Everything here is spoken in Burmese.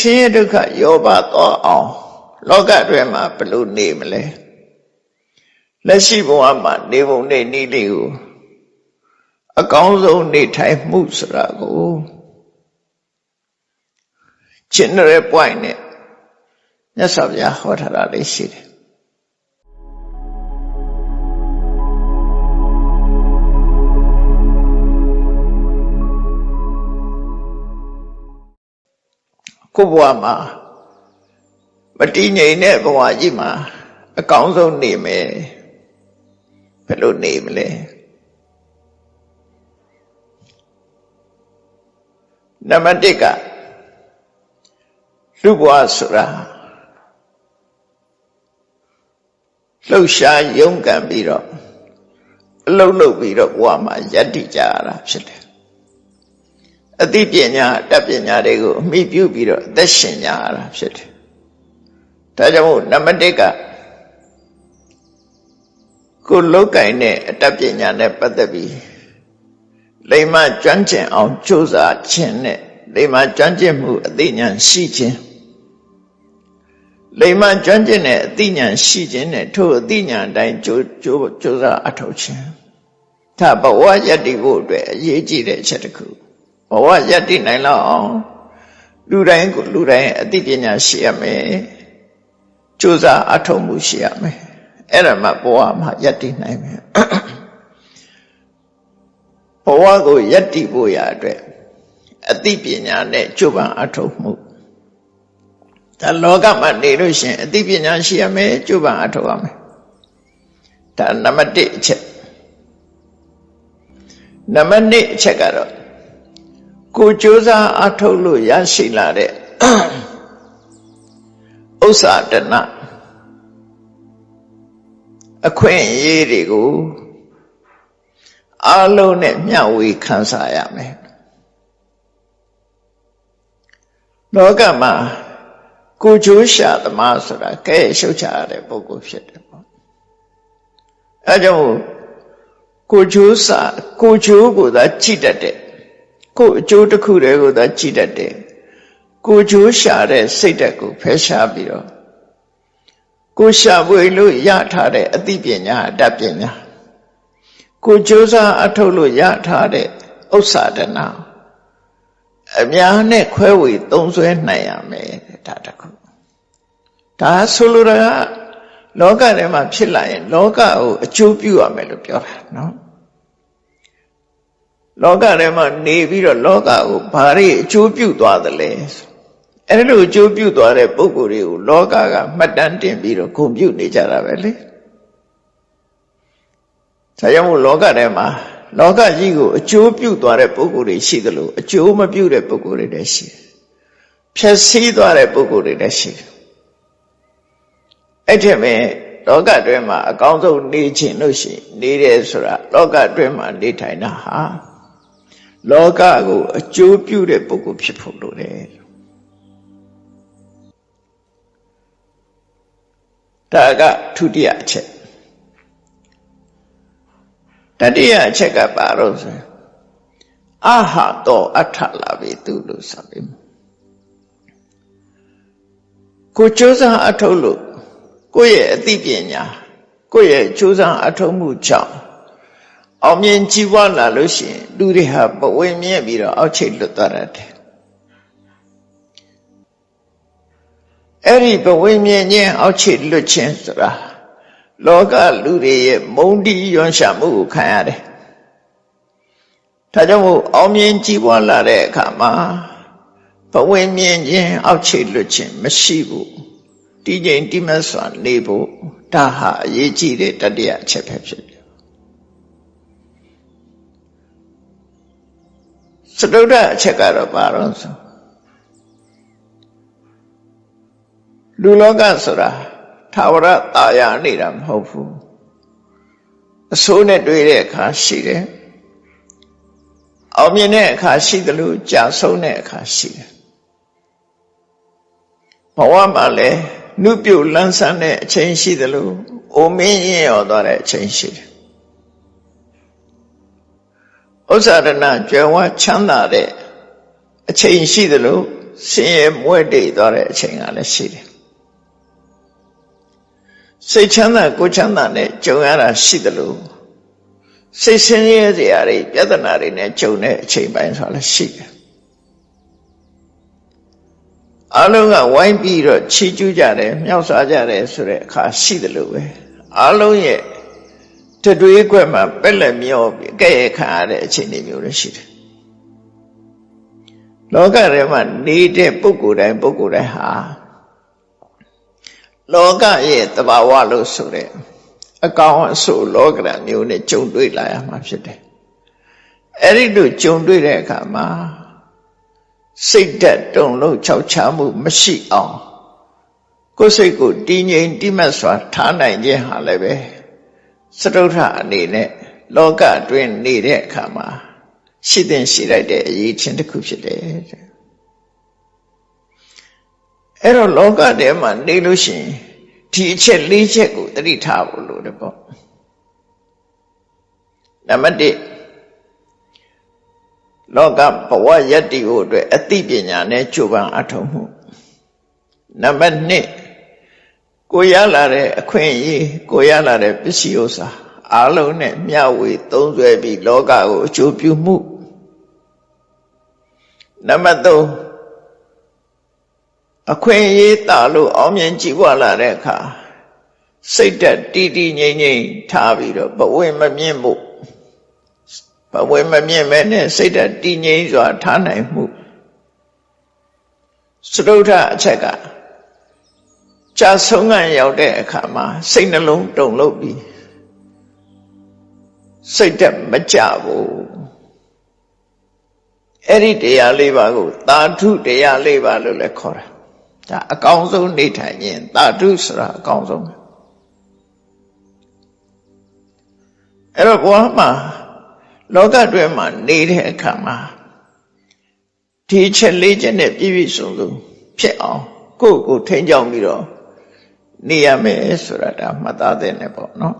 ဆင်းရဲဒုက္ခရောပါသွားအောင်လောကအတွင်းမှာဘယ်လိုနေမလဲလက်ရှိဘဝမှာနေပုံနဲ့ဤလေးကိုအကောင်းဆုံးနေထိုင်မှုဆိုတာကိုကျင့်ရတဲ့ point နဲ့မြတ်စွာဘုရားဟောထားတာလေးရှိတယ် ကိုဘဝမှာမတည်ငြိမ်တဲ့ဘဝကြီးမှာအကောင်းဆုံးနေမယ်ဘယ်လိုနေမလဲနံပါတ်1ကလူဘဝဆိုတာလှုပ်ရှားရုန်းကန်ပြီးတော့အလုတ်လုတ်ပြီးတော့ဘဝမှာယက်တိကြရတာဖြစ်တယ် အသိပညာတတ်ပညာတွေကိုအမိပြုပြီးတော့အသက်ရှင်ကြရတာဖြစ်တယ်ဒါကြောင့်မို့နံပါတ်1ကကိုလောက်ကင်တဲ့အတတ်ပညာနဲ့ပတ်သက်ပြီးလိမ္မာကျွမ်းကျင်အောင်ကြိုးစားခြင်းနဲ့လိမ္မာကျွမ်းကျင်မှုအသိဉာဏ်ရှိခြင်းလိမ္မာကျွမ်းကျင်တဲ့အသိဉာဏ်ရှိခြင်းနဲ့ထို့အသိဉာဏ်အတိုင်းကြိုးကြိုးကြိုးစားအထောက်ခြင်းဒါဘဝယတ္တိဖို့အတွက်အရေးကြီးတဲ့အချက်တစ်ခု ဘဝယတ္တိနိုင်လောက်အောင်လူတိုင်းကိုလူတိုင်းအသိပညာရှိရမယ်ကြိုးစားအထောက်မှုရှိရမယ်အဲ့ဒါမှဘဝမှာယတ္တိနိုင်မယ်ဘဝကိုယတ္တိဖို့ရအတွက်အသိပညာနဲ့ကြိုးပမ်းအထောက်မှုဒါလောကမှာနေလို့ရှိရင်အသိပညာရှိရမယ်ကြိုးပမ်းအထောက်ရမယ်ဒါနံပါတ်1အချက်နံပါတ်2အချက်ကတော့ ကိုကြိုးစားအထောက်လို့ရရှိလာတဲ့ဥစ္စာတဏအခွင့်အရေးတွေကိုအလုံးနဲ့မျှဝေခံစားရမယ်လောကမှာကိုချိုးရှာသမားဆိုတာကဲရှုပ်ချရတဲ့ပုဂ္ဂိုလ်ဖြစ်တယ်ပေါ့အဲကြောင့်ကိုချိုးစာကိုချိုးကိုသာကြည့်တတ်တဲ့ ကိုအကျိုးတစ်ခုတည်းကိုသာကြည့်တတ်တယ်ကိုချိုးရှာတဲ့စိတ်ဓာတ်ကိုဖယ်ရှားပြီးတော့ကိုရှာပွေလို့ရထားတဲ့အသိပညာအတတ်ပညာကိုကြိုးစားအထုတ်လို့ရထားတဲ့ဥစ္စာဒနာအများနဲ့ခွဲဝေသုံးစွဲနိုင်ရမယ်ဒါတခုဒါဆိုလိုတာကလောကထဲမှာဖြစ်လာရင် လောကကိုအကျိုးပြုရမယ်လို့ပြောတာနော် လောကထဲမှာနေပြီးတော့လောကကိုဘာတွေအကျိုးပြုသွားသလဲအဲ့လိုအကျိုးပြုသွားတဲ့ပုဂ္ဂိုလ်တွေကိုလောကကမှတ်တမ်းတင်ပြီးတော့ဂုဏ်ပြုနေကြတာပဲလေဒါကြောင့်မို့လောကထဲမှာလောကကြီးကိုအကျိုးပြုသွားတဲ့ပုဂ္ဂိုလ်တွေရှိသလိုအကျိုးမပြုတဲ့ပုဂ္ဂိုလ်တွေလည်းရှိတယ်ဖြည့်ဆည်းသွားတဲ့ပုဂ္ဂိုလ်တွေလည်းရှိတယ်အဲ့ထက်မဲ့လောကတွင်းမှာအကောင်းဆုံးနေခြင်းလို့ရှိနေတယ်ဆိုတာလောကတွင်းမှာနေထိုင်တာဟာ လောကကိုအကျိုးပြုတဲ့ပုဂ္ဂိုလ်ဖြစ်ဖို့လိုတယ်ဒါကဒုတိယအချက်တတိယအချက်ကပါတော့ဆိုအဟာတောအထလာပြီသူလို့ဆိုပြီးကိုကြိုးစားအထုတ်လို့ကိုယ့်ရဲ့အသိပညာကိုယ့်ရဲ့ကြိုးစားအထုတ်မှုကြောင့် အောင်မြင်ကြီးပွားလာလို့ရှိရင်လူတွေဟာပဝေမြဲပြီးတော့အောက်ချိတ်လွတ်သွားတယ်အဲ့ဒီပဝိမြင်ခြင်းအောက်ခြေလွတ်ခြင်းဆိုတာလောကလူတွေရဲ့မုံတီးရွံ့ရှာမှုကိုခံရတယ်။ဒါကြောင့်မို့အောင်မြင်ကြီးပွားလာတဲ့အခါမှာပဝိမြင်ခြင်းအောက်ခြေလွတ်ခြင်းမရှိဘူး။တည်ငြိမ်တိမတ်စွာနေဖို့ဒါဟာအရေးကြီးတဲ့တတိယအချက်ပဲဖြစ် စတုဒ္ဒအချက်ကတော့ဘာလို့ဆိုလူလောကဆိုတာသာဝရတာယာနေတာမဟုတ်ဘူးအဆိုးနဲ့တွေ့တဲ့အခါရှိတယ်အောင်မြင်တဲ့အခါရှိတယ်လို့ကြာဆုံးတဲ့အခါရှိတယ်ဘဝမှာလည်းနုပြုတ်လန်းဆန်းတဲ့အချိန်ရှိတယ်လို့အိုမင်းရင်ရောသွားတဲ့အချိန်ရှိတယ် ဥစ္စာရဏကြွယ်ဝချမ်းသာတဲ့အချိန်ရှိတယ်လို့ဆင်းရဲမွဲတေသွားတဲ့အချိန်ကလည်းရှိတယ်စိတ်ချမ်းသာကိုယ်ချမ်းသာနဲ့ကြုံရတာရှိတယ်လို့စိတ်ဆင်းရဲစရာတွေပြဿနာတွေနဲ့ကြုံတဲ့အချိန်ပိုင်းဆိုတာလည်းရှိတယ်အလုံးကဝိုင်းပြီးတော့ချီးကျူးကြတယ်မြောက်စားကြတယ်ဆိုတဲ့အခါရှိတယ်လို့ပဲအလုံးရဲ့ တတွေးခွက်မှာပက်လက်မျောပြီးကဲ့ရဲ့ခံရတဲ့အခြေအနေမျိုးလည်းရှိတယ်လောကထဲမှာနေတဲ့ပုဂ္ဂိုလ်တိုင်းပုဂ္ဂိုလ်တိုင်းဟာလောကရဲ့တဘာဝလို့ဆိုတဲ့အကောင်အဆိုလောကရမျိုးနဲ့ကြုံတွေ့လာရမှာဖြစ်တယ်အဲ့ဒီလိုကြုံတွေ့တဲ့အခါမှာစိတ်ဓာတ်တုံလို့ခြောက်ခြားမှုမရှိအောင်ကိုယ်စိတ်ကိုတည်ငြိမ်တိမတ်စွာထားနိုင်ခြင်းဟာလည်းပဲ စတုထအနေနဲ့လောကအတွင်းနေတဲ့အခါမှာရှိတဲ့ရှိလိုက်တဲ့အရေးချင်းတစ်ခုဖြစ်တယ်တဲ့အဲ့တော့လောကထဲမှာနေလို့ရှိရင်ဒီအချက်၄ချက်ကိုသတိထားဖို့လိုတယ်ပေါ့နံပါတ်1လောကဘဝယတ္တိဖို့အတွက်အသိပညာနဲ့ကြိုးပမ်းအထောက်မှုနံပါတ်2 ကိုရလာတဲ့အခွင့်အရေးကိုရလာတဲ့ပစ္စည်းဥစ္စာအလုံးနဲ့မျှဝေသုံးစွဲပြီးလောကကိုအကျိုးပြုမှုနံပါတ်3အခွင့်အရေးတာလို့အောင်မြင်ကြည်ပွားလာတဲ့အခါစိတ်တက်တီးတီးငြိမ်ငြိမ်ထားပြီးတော့ဘဝင်မမြင့်ဖို့ဘဝင်မမြင့်မဲနဲ့စိတ်တက်တည်ငြိမ်စွာထားနိုင်မှုစတုထအချက်က ကြာဆုံးကရောက်တဲ့အခါမှာစိတ်နှလုံးတုန်လှုပ်ပြီးစိတ်တက်မကြဘူးအဲ့ဒီတရားလေးပါကိုသာဓုတရားလေးပါလို့လည်းခေါ်တာဒါအကောင်းဆုံးနေထိုင်ရင်သာဓုဆိုတာအကောင်းဆုံးအဲ့တော့ဘဝမှာလောကတွင်းမှာနေတဲ့အခါမှာဒီချက်လေးချက်နဲ့ပြည့်ပြည့်စုံစုံဖြစ်အောင်ကိုယ့်ကိုထိန်းချောင်းပြီးတော့ နေရမယ်ဆိုတာဒါမှတ်သားတဲ့နဲ့ပေါ့နော်